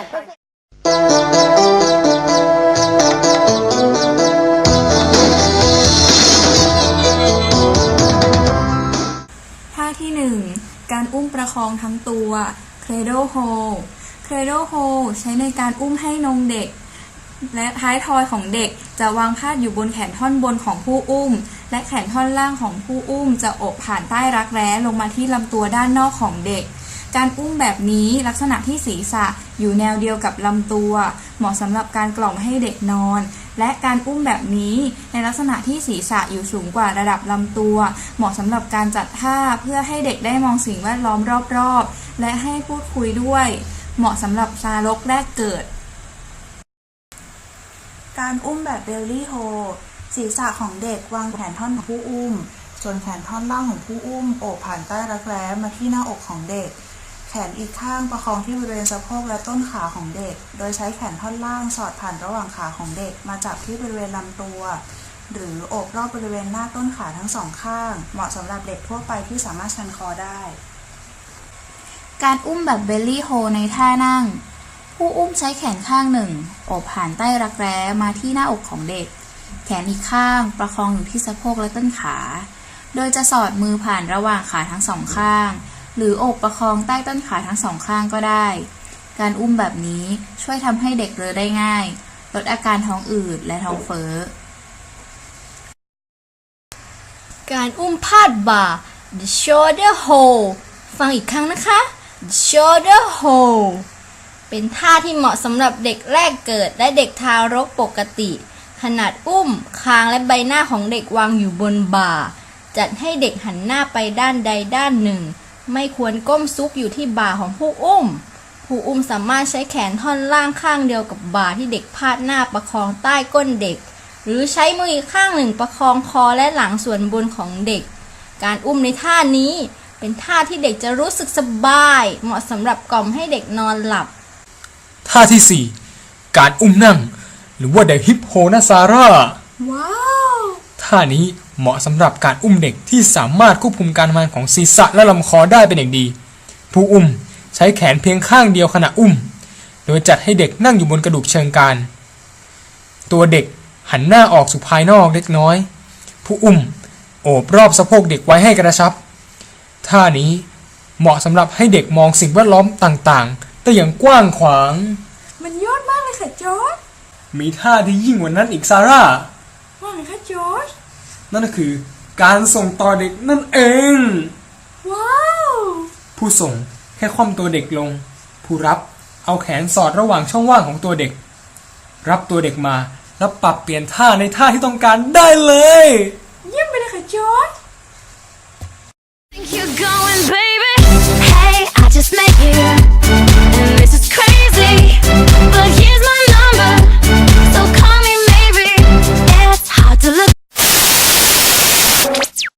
ท่าที่ 1 การอุ้มประคองทั้งตัว cradle hold cradle hold ใช้ในการอุ้มให้นมเด็ก และท้ายทอยของเด็กจะวางพาดอยู่บนแขนท่อนบนของผู้อุ้ม และแขนท่อนล่างของผู้อุ้มจะโอบผ่านใต้รักแร้ลงมาที่ลำตัวด้านนอกของเด็ก การอุ้มแบบนี้ลักษณะที่ศีรษะอยู่แนวเดียวกับลำตัว เหมาะสำหรับการกล่อมให้เด็กนอน และการอุ้มแบบนี้ในลักษณะที่ศีรษะอยู่สูงกว่าระดับลำตัว เหมาะสำหรับการจัดท่าเพื่อให้เด็กได้มองสิ่งแวดล้อมรอบๆ และให้พูดคุยด้วย เหมาะสำหรับทารกแรกเกิด การอุ้มแบบเบลลี่โฮศีรษะของเด็กวางแขนท่อนของผู้อุ้ม ส่วนแขนท่อนล่างของผู้อุ้มโอบผ่านใต้รักแร้มาที่หน้าอกของเด็ก แขนอีกข้างประคองที่บริเวณสะโพกและต้นขาของเด็ก โดยใช้แขนท่อนล่างสอดผ่านระหว่างขาของเด็ก มาจับที่บริเวณลำตัว หรือโอบรอบบริเวณหน้าต้นขาทั้งสองข้าง เหมาะสำหรับเด็กทั่วไปที่สามารถชันคอได้ การอุ้มแบบเบลลี่โฮในท่านั่ง ผู้อุ้มใช้แขนข้างหนึ่งโอบผ่านใต้รักแร้มาที่หน้าอกของเด็ก แขนอีกข้างประคองอยู่ที่สะโพกและต้นขา โดยจะสอดมือผ่านระหว่างขาทั้งสองข้าง หรืออบประคองใต้ต้นขาทั้งสองข้างก็ได้ การอุ้มแบบนี้ช่วยทำให้เด็กเรอได้ง่าย ลดอาการท้องอืดและท้องเฟ้อ การอุ้มพาดบ่า the shoulder hold ฟังอีกครั้งนะคะ the shoulder hold เป็นท่าที่เหมาะสำหรับเด็กแรกเกิดและเด็กทารกปกติ ขนาดอุ้ม คางและใบหน้าของเด็กวางอยู่บนบ่า จัดให้เด็กหันหน้าไปด้านใดด้านหนึ่ง ไม่ควรก้มซุกอยู่ที่บ่าของผู้อุ้ม ผู้อุ้มสามารถใช้แขนท่อนล่างข้างเดียวกับบ่าที่เด็กพาดหน้าประคองใต้ก้นเด็ก หรือใช้มืออีกข้างหนึ่งประคองคอและหลังส่วนบนของเด็ก การอุ้มในท่านี้เป็นท่าที่เด็กจะรู้สึกสบาย เหมาะสำหรับกล่อมให้เด็กนอนหลับ ท่าที่ 4 การอุ้มนั่ง หรือว่า the hip h o n a s a r a ว้าว ท่านี้เหมาะสำหรับการอุ้มเด็กที่สามารถควบคุมการทำงานของศีรษะและลำคอได้เป็นอย่างดี ผู้อุ้มใช้แขนเพียงข้างเดียวขณะอุ้ม โดยจัดให้เด็กนั่งอยู่บนกระดูกเชิงกรานตัวเด็กหันหน้าออกสู่ภายนอกเล็กน้อย ผู้อุ้มโอบรอบสะโพกเด็กไว้ให้กระชับ ท่านี้เหมาะสำหรับให้เด็กมองสิ่งแวดล้อมต่างๆ ได้อย่างกว้างขวาง มันยอดมากเลยค่ะจอร์จมีท่าที่ยิ่งกว่านั้นอีกซาร่า ว่าไงคะจอร์จ นั่นก็คือการส่งต่อเด็กนั่นเอง ว้าว ผู้ส่งแค่คว่ำตัวเด็กลง ผู้รับเอาแขนสอดระหว่างช่องว่างของตัวเด็ก รับตัวเด็กมาแล้วปรับเปลี่ยนท่าในท่าที่ต้องการได้เลย เยี่ยมไปเลยค่ะจอร์จ